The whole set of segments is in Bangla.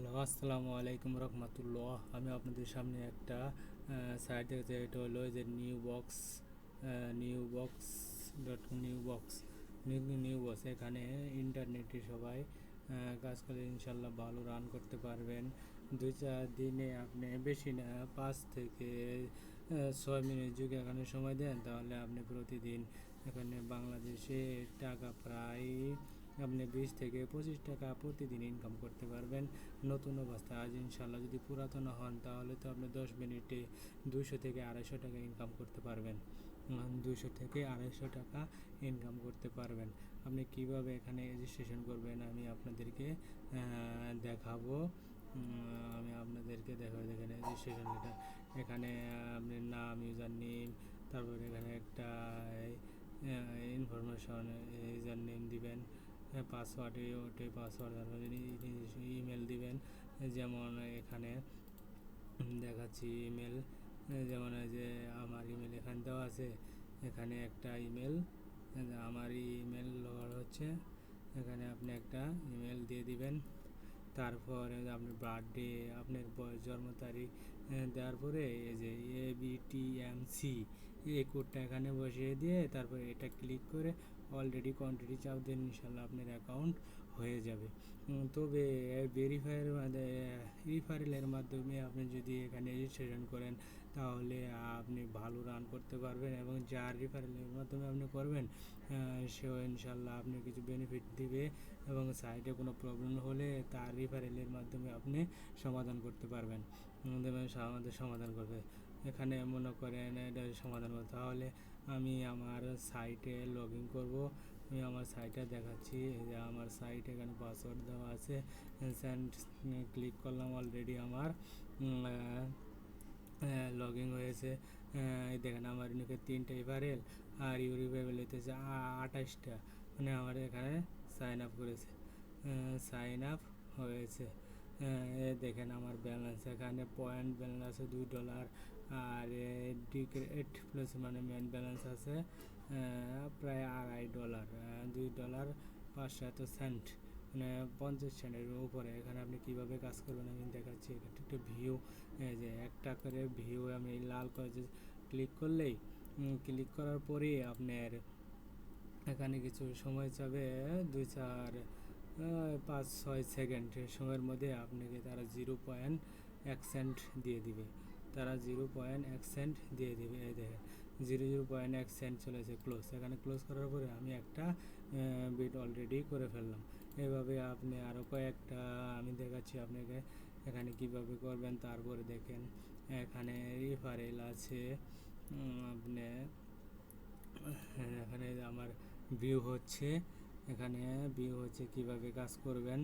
হ্যালো, আসসালামু আলাইকুম রহমতুল্লাহ। আমি আপনাদের সামনে একটা সাইট দেখেছি এটা হলো যে new box new box dot new box new new box এখানে ইন্টারনেটে সবাই কাজ করে ইনশাল্লাহ ভালো রান করতে পারবেন। দুই চার দিনে আপনি বেশি না, পাঁচ থেকে ছয় মিনিট যুগে এখানে সময় দেন, তাহলে আপনি প্রতিদিন এখানে বাংলাদেশে টাকা প্রায় আপনি বিশ থেকে পঁচিশ টাকা প্রতিদিন ইনকাম করতে পারবেন। নতুন অবস্থায় আজ ইনশাল্লাহ যদি পুরাতন হন, তাহলে তো আপনি দশ মিনিটে দুশো থেকে আড়াইশো টাকা ইনকাম করতে পারবেন। দুশো থেকে আড়াইশো টাকা ইনকাম করতে পারবেন। আপনি কীভাবে এখানে রেজিস্ট্রেশন করবেন আমি আপনাদেরকে দেখাবো। আমি আপনাদেরকে দেখাবো এখানে রেজিস্ট্রেশন এটা এখানে আপনি নাম ইউজার নেম তারপরে এখানে একটা ইনফরমেশন ইউজার নেম দিবেন। পাসওয়ার্ড ওটে পাসওয়ার্ড ইমেল দিবেন যেমন এখানে দেখাচ্ছি ইমেল যেমন যে আমার ইমেল এখানে দেওয়া আছে এখানে একটা ইমেল আমার ইমেল হচ্ছে এখানে আপনি একটা ইমেল দিয়ে দিবেন তারপরে আপনার বার্থডে আপনার বয়স জন্ম তারিখ দেওয়ার পরে এই যে A B T M C এই কোডটা এখানে বসিয়ে দিয়ে তারপরে এটা ক্লিক করে অলরেডি কোয়ান্টিটি চাপ দেন ইনশাল্লাহ আপনার অ্যাকাউন্ট হয়ে যাবে। তবে ভেরিফায়ার রিফারেলের মাধ্যমে আপনি যদি এখানে রেজিস্ট্রেশন করেন, তাহলে আপনি ভালো রান করতে পারবেন এবং যার রিফারেলের মাধ্যমে আপনি করবেন সেও ইনশাল্লাহ আপনি কিছু বেনিফিট দিবে এবং সাইটে কোনো প্রবলেম হলে তার রিফারেলের মাধ্যমে আপনি সমাধান করতে পারবেন। আমাদের সমাধান করবে। এখানে মনে করেন এটা সমাধান করতে তাহলে আমি আমার সাইটে লগ ইন করব। আমি আমার সাইটে দেখাচ্ছি। যে আমার সাইট এখানে পাসওয়ার্ড দেওয়া আছে। সেন্ড ক্লিক করলাম অলরেডি আমার। লগ ইন হয়েছে। দেখেন আমার নিকে তিনটে ইভারেল আর ইউরিভেবেল হইতেছে আঠাশটা মানে আমার এখানে সাইন আপ করেছে। সাইন আপ হয়েছে। দেখেন আমার ব্যালেন্স এখানে পয়েন্ট ব্যালেন্স আছে দুই ডলার আর ডিক্রেট প্লাস মানে মেন ব্যালেন্স আছে প্রায় আড়াই ডলার দুই ডলার পাঁচশো এত সেন্ট মানে পঞ্চাশ সেন্টের উপরে। এখানে আপনি কীভাবে কাজ করবেন আমি দেখাচ্ছি, এখানে একটা ভিউ যে একটা করে ভিউ আমি লাল করে ক্লিক করলেই ক্লিক করার পরেই আপনার এখানে কিছু সময় যাবে, দুই চার পাঁচ ছয় সেকেন্ড সময়ের মধ্যে আপনাকে তারা জিরো পয়েন্ট এক সেন্ট দিয়ে দিবে। তারা জিরো পয়েন্ট এক সেন্ট দিয়ে দিবে। এই দেখেন, জিরো জিরো পয়েন্ট এক সেন্ট চলেছে ক্লোজ এখানে ক্লোজ করার পরে আমি একটা বিট অলরেডি করে ফেললাম। এভাবে আপনি আরও কয়েকটা, আমি দেখাচ্ছি আপনাকে এখানে কীভাবে করবেন। তারপরে দেখেন, এখানে রিফারেল আছে। আপনি এখানে আমার ভিউ হচ্ছে। এখানে ভিউ হচ্ছে কীভাবে কাজ করবেন?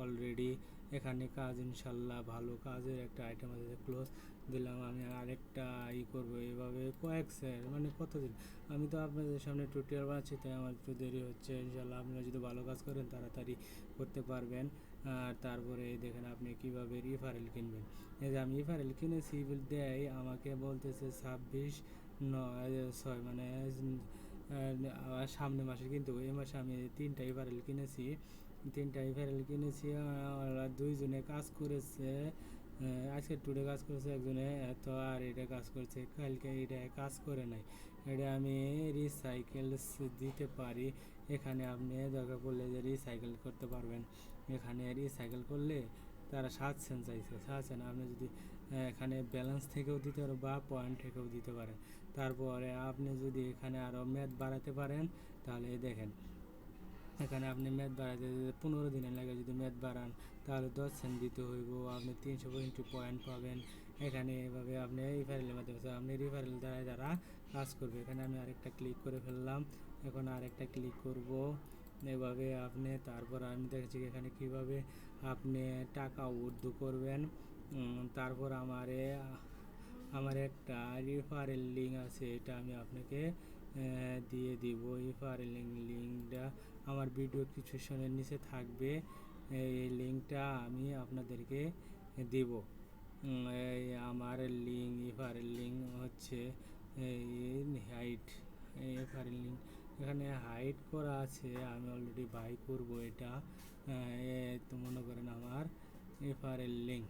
অলরেডি এখানে কাজ ইনশাল্লাহ ভালো কাজের একটা আইটেম আছে ক্লোজ দিলাম, আমি আরেকটা ই করব এইভাবে কয়েক স্যার মানে কতদিন? আমি তো আপনাদের সামনে টিউটোরিয়াল বানাচ্ছি, তাই আমার একটু দেরি হচ্ছে, ইনশাল্লাহ আপনারা যদি ভালো কাজ করেন, তাড়াতাড়ি করতে পারবেন। আর তারপরে দেখেন আপনি কীভাবে রিফারেল কিনবেন। এই যে আমি রিফারেল কিনেছি বল দেয় আমাকে বলতেছে ছাব্বিশ নয়, ছয় মানে সামনে মাসে কিন্তু এই মাসে আমি তিনটা রিফারেল কিনেছি। তিনটা রিফারেল কিনেছি দুইজনে কাজ করেছে আজকে টুডে কাজ করেছে একজনে, এত আর এটা কাজ করেছে, কালকে এটা কাজ করে নাই। এটা আমি রিসাইকেল দিতে পারি, এখানে আপনি দরকার পড়লে যে রিসাইকেল করতে পারবেন। এখানে রিসাইকেল করলে তারা সাত চাইছে, সাত আপনি যদি এখানে ব্যালেন্স থেকেও দিতে পারেন বা পয়েন্ট থেকেও দিতে পারেন। তারপরে আপনি যদি এখানে আরও ম্যাথ বাড়াতে পারেন, তাহলে দেখেন, এখানে আপনি ম্যাথ বাড়াতে পনেরো দিনের লাগে যদি ম্যাথ বাড়ান, তাহলে দশ সেন্ট দিতে হইব, আপনি তিনশো পয়েন্ট পয়েন্ট পাবেন। এখানে এভাবে আপনি রিফারেলের মাধ্যমে আপনি রিফারেল দ্বারা যারা কাজ করবে। এখানে আমি আরেকটা ক্লিক করে ফেললাম, এখন আরেকটা ক্লিক করব। এভাবে আপনি, তারপর আমি দেখছি এখানে কীভাবে আপনি টাকা উর্দু করবেন। তারপর আমারে আমার একটা রিফারেল লিঙ্ক আছে, এটা আমি আপনাকে দিয়ে দিব। রিফারেল লিঙ্কটা আমার ভিডিও ডিসক্রিপশনের নিচে থাকবে। এই লিঙ্কটা আমি আপনাদেরকে দেব। এই আমার লিঙ্ক রিফারেল লিঙ্ক হচ্ছে এই হাইট রেফারেল লিঙ্ক এখানে হাইড করা আছে, আমি অলরেডি বাই করব এটা। তো মনে করেন আমার এফআরএল লিঙ্ক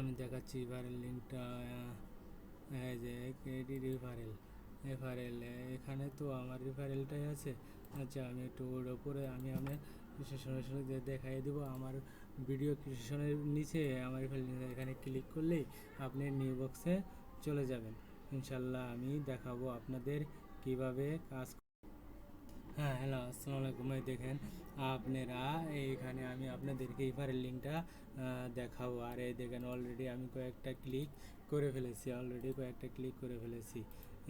আমি দেখাচ্ছি এফআরএল লিঙ্কটা যে ক্রেডিট রেফারেল রেফারেল এখানে তো আমার রেফারেলটাই আছে। আচ্ছা আমি একটু ওর ওপরে, আমি আমি সঙ্গে সঙ্গে দেখাই দেবো। আমার ভিডিও ক্রিয়েশনের নিচে আমার এখানে ক্লিক করলেই আপনি নিউ বক্সে চলে যাবেন। ইনশাল্লাহ আমি দেখাবো আপনাদের কীভাবে কাজ হ্যাঁ হ্যালো আসসালামু আলাইকুম এই দেখেন, আপনারা এইখানে আমি আপনাদেরকে এবারের লিঙ্কটা দেখাবো। আর এই দেখেন অলরেডি আমি কয়েকটা ক্লিক করে ফেলেছি অলরেডি কয়েকটা ক্লিক করে ফেলেছি।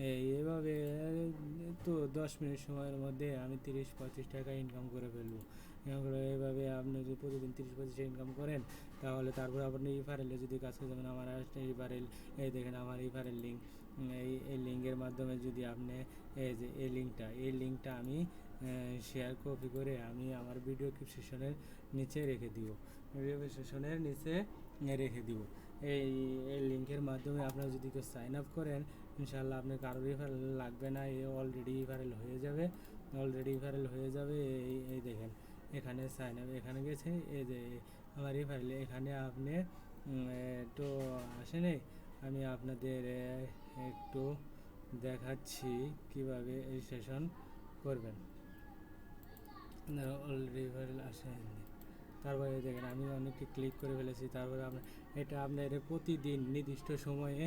এই এভাবে, তো দশ মিনিট সময়ের মধ্যে আমি তিরিশ, পঁচিশ টাকা ইনকাম করে ফেলব। এইভাবে আপনি যদি প্রতিদিন তিরিশ, পঁচিশ ইনকাম করেন, তাহলে তারপর আপনি ইফারেলে যদি কাজ করতে যাবেন, আমার ইফারেল এই দেখেন, আমার ইফারেল লিঙ্ক এই এই লিঙ্কের মাধ্যমে যদি আপনি, এই যে এই লিঙ্কটা এই লিঙ্কটা আমি শেয়ার কপি করে আমি আমার ভিডিও সেশনের নিচে রেখে দিব। ভিডিও সেশনের নিচে রেখে দিব। এই এই লিঙ্কের মাধ্যমে আপনারা যদি কেউ সাইন আপ করেন ইনশাল্লাহ আপনার কারোর রিফারেল লাগবে না, এ অলরেডি রিফারেল হয়ে যাবে। অলরেডি রিফারেল হয়ে যাবে, এই এই দেখেন, এখানে সাইন আপ এখানে গেছে, এই যে আমার রিফারেল এখানে আপনি তো আসেনি, আমি আপনাদের একটু দেখাচ্ছি কীভাবে রেজিস্ট্রেশন করবেন। রিফারেল তারপরে দেখেন, আমি অনেকটি ক্লিক করে ফেলেছি। তারপরে আপনার এটা আপনার প্রতিদিন নির্দিষ্ট সময়ে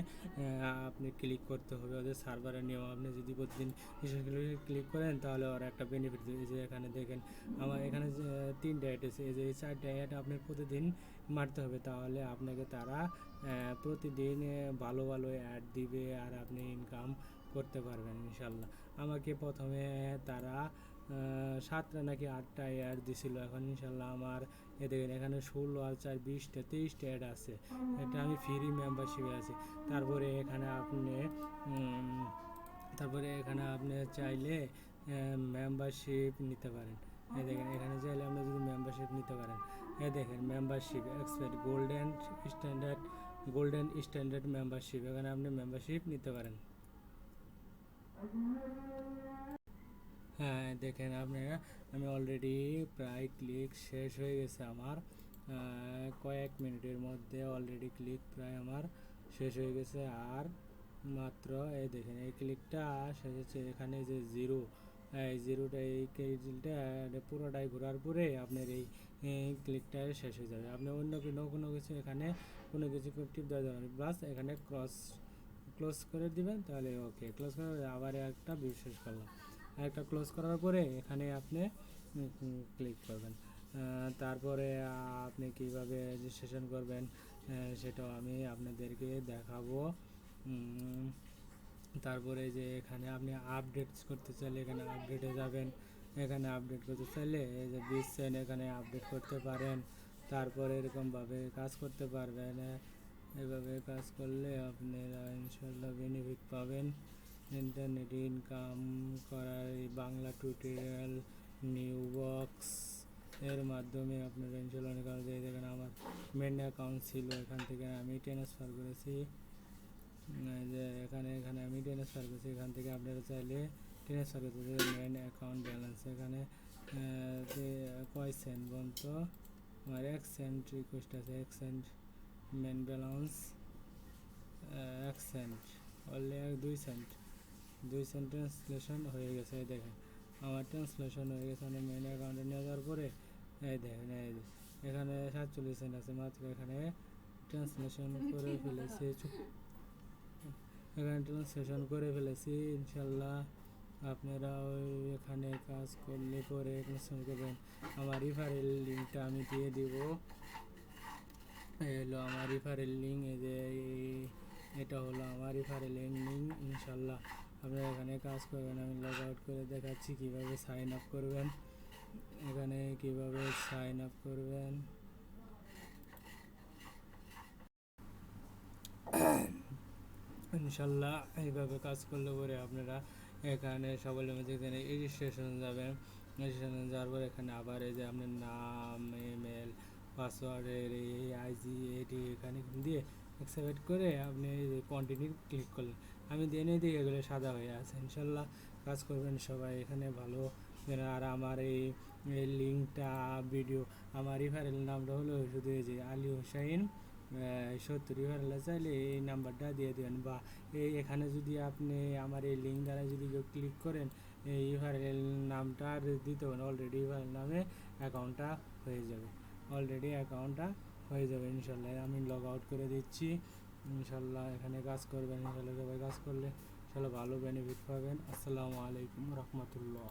আপনি ক্লিক করতে হবে। ওদের সার্ভারের নিয়ম, আপনি যদি প্রতিদিন ক্লিক করেন, তাহলে ওরা একটা বেনিফিট দেবে। যে এখানে দেখেন, আমার এখানে তিনটে অ্যাড আছে। এই যে এই চারটে অ্যাড আপনি প্রতিদিন মারতে হবে, তাহলে আপনাকে তারা প্রতিদিন ভালো ভালো অ্যাড দিবে আর আপনি ইনকাম করতে পারবেন ইনশাল্লাহ আমাকে প্রথমে তারা সাতটা নাকি আটটা অ্যাড দিছিল, এখন ইনশাল্লাহ আমার, এ দেখেন এখানে ষোলো আর চার, বিশটা, তেইশটা অ্যাড আছে। এটা আমি ফ্রি মেম্বারশিপে আছি। তারপরে এখানে আপনি তারপরে এখানে আপনি চাইলে মেম্বারশিপ নিতে পারেন। এই দেখেন, এখানে চাইলে আপনি যদি মেম্বারশিপ নিতে পারেন। এই দেখেন membership expert golden standard golden standard membership এখানে আপনি মেম্বারশিপ নিতে পারেন। হ্যাঁ দেখেন আপনারা, আমি অলরেডি প্রায় ক্লিক শেষ হয়ে গেছে আমার। কয়েক মিনিটের মধ্যে অলরেডি ক্লিক প্রায় আমার শেষ হয়ে গেছে। আর মাত্র, এই দেখেন, এই ক্লিকটা শেষ হচ্ছে এখানে যে জিরো এই জিরোটা এই ক্লিকটা পুরোটাই ঘোরার পরে আপনার এই ক্লিকটা শেষ হয়ে যাবে। আপনি অন্য কোনো কোনো কিছু এখানে কোনো কিছু টিপ দেওয়া যাবে প্লাস এখানে ক্রস ক্লোজ করে দিবেন, তাহলে ওকে ক্লোজ করে আবার একটা শেষ করলাম। একটা ক্লোজ করার পরে এখানে আপনি ক্লিক করবেন। তারপরে আপনি কীভাবে রেজিস্ট্রেশন করবেন সেটাও আমি আপনাদেরকে দেখাবো। তারপরে যে এখানে আপনি আপডেট করতে চাইলে এখানে আপডেটে যাবেন, এখানে আপডেট করতে চাইলে এই যে দিচ্ছেন এখানে আপডেট করতে পারেন, তারপরে এরকমভাবে কাজ করতে পারবেন। এভাবে কাজ করলে আপনারা ইনশাল্লাহ বেনিফিট পাবেন। ইন্টারনেট ইনকাম করার এই বাংলা টিউটোরিয়াল নিউ বক্স এর মাধ্যমে আপনারা ইনশাল্লাহ অনেক দেখেন আমার মেন অ্যাকাউন্ট ছিল এখান থেকে আমি ট্রান্সফার করেছি। যে এখানে এখানে আমি ট্রান্সফার করেছি এখান থেকে আপনারা চাইলে ট্রান্সফার করতে মেন অ্যাকাউন্ট ব্যালেন্স এখানে কয় সেন্ট বলতো? আমার এক সেন্ট রিকোয়েস্ট আছে এক সেন্ট মেন ব্যালেন্স এক সেন্ট অনলি এক দুই সেন্ট দুই সেন্ট ট্রান্সলেশন হয়ে গেছে এই দেখেন। আমার ট্রান্সলেশন হয়ে গেছে মানে মেন অ্যাকাউন্টে নিয়ে যাওয়ার পরে এই দেখেন এই এখানে সাতচল্লিশ সেন্ট আছে মাত্র এখানে ট্রান্সলেশন করে ফেলেছি। এখানে সেশন করে ফেলেছি, ইনশাল্লাহ আপনারা এখানে কাজ করলে পরে ট্রান্সলেশন করবেন। আমার রিফারেল লিঙ্কটা আমি দিয়ে দিব। এই হলো আমার রিফারেল লিঙ্ক এই যে এটা হলো আমার রিফারেল লিঙ্ক ইনশাল্লাহ আপনারা এখানে কাজ করবেন। আমি লগ আউট করে দেখাচ্ছি কীভাবে সাইন আপ করবেন। এখানে কীভাবে সাইন আপ করবেন। ইনশাল্লাহ এইভাবে কাজ করলে পরে আপনারা এখানে মধ্যে এখানে রেজিস্ট্রেশন যাবেন রেজিস্ট্রেশন যাওয়ার পর এখানে আবার এই যে আপনার নাম ইমেল পাসওয়ার্ডের এই আইজি এটি এখানে দিয়ে অ্যাকসেপ্ট করে আপনি কন্টিনিউ ক্লিক করলেন। আমি দেনে দিই এগুলো সাদা হয়ে আছে। ইনশাল্লাহ কাজ করবেন সবাই এখানে ভালো। আর আমার এই লিঙ্কটা ভিডিও আমার রিফারেল নামটা হলো শুধু এই যে আলী হোসাইন। সত্তর রিফারেল চাইলে এই নাম্বারটা দিয়ে দেবেন বা এখানে যদি আপনি আমার এই লিঙ্ক দ্বারা যদি কেউ ক্লিক করেন, এই রিফারেল নামটা আর দিতে পারেন অলরেডি রিফারেল নামে অ্যাকাউন্টটা হয়ে যাবে। অলরেডি অ্যাকাউন্টটা হয়ে যাবে, ইনশাল্লাহ। আমি লগ আউট করে দিচ্ছি। ইনশাল্লাহ, এখানে কাজ করবেন, ইনশাল্লাহ সবাই কাজ করলে, ইনশাল্লাহ ভালো বেনিফিট পাবেন। আসসালামু আলাইকুম রহমতুল্লাহ।